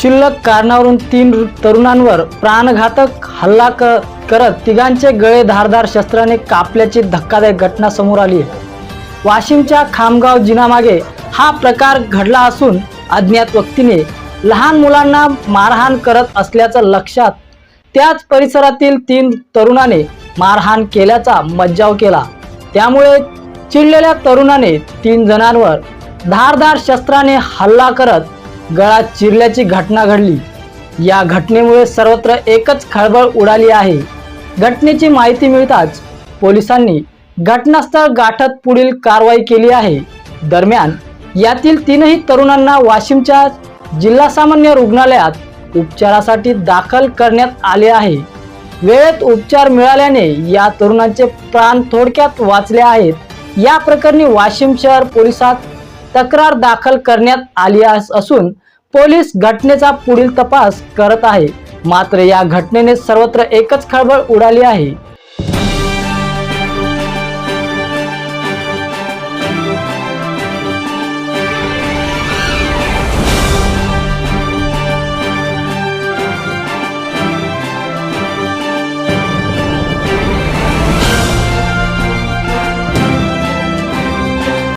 शिल्लक कारणावरून तीन तरुणांवर प्राणघातक हल्ला क करत तिघांचे गळे धारदार शस्त्राने कापल्याची धक्कादायक घटना समोर आली आहे. वाशिमच्या खामगाव जिनामागे हा प्रकार घडला असून अज्ञात व्यक्तीने लहान मुलांना मारहाण करत असल्याचं लक्षात त्याच परिसरातील तीन तरुणाने मारहाण केल्याचा मज्जाव केला. त्यामुळे चिडलेल्या तरुणाने तीन जणांवर धारदार शस्त्राने हल्ला करत गळा चिरल्याची घटना घडली. या घटनेमुळे सर्वत्र एकच खळबळ उडाली आहे. घटनेची माहिती मिळताच पोलिसांनी घटनास्थळ गाठत पुढील कारवाई केली आहे. दरम्यान यातील तीनही तरुणांना वाशिमच्या जिल्हा सामान्य रुग्णालयात उपचारासाठी दाखल करण्यात आले आहे. वेळेत उपचार मिळाल्याने या तरुणांचे प्राण थोडक्यात वाचले आहेत. या प्रकरणी वाशिम शहर पोलिसात तक्रार दाखल करण्यात आली असून पोलीस घटनेचा पुढील तपास करत आहे. मात्र या घटनेने सर्वत्र एकच खळबळ उडाली आहे.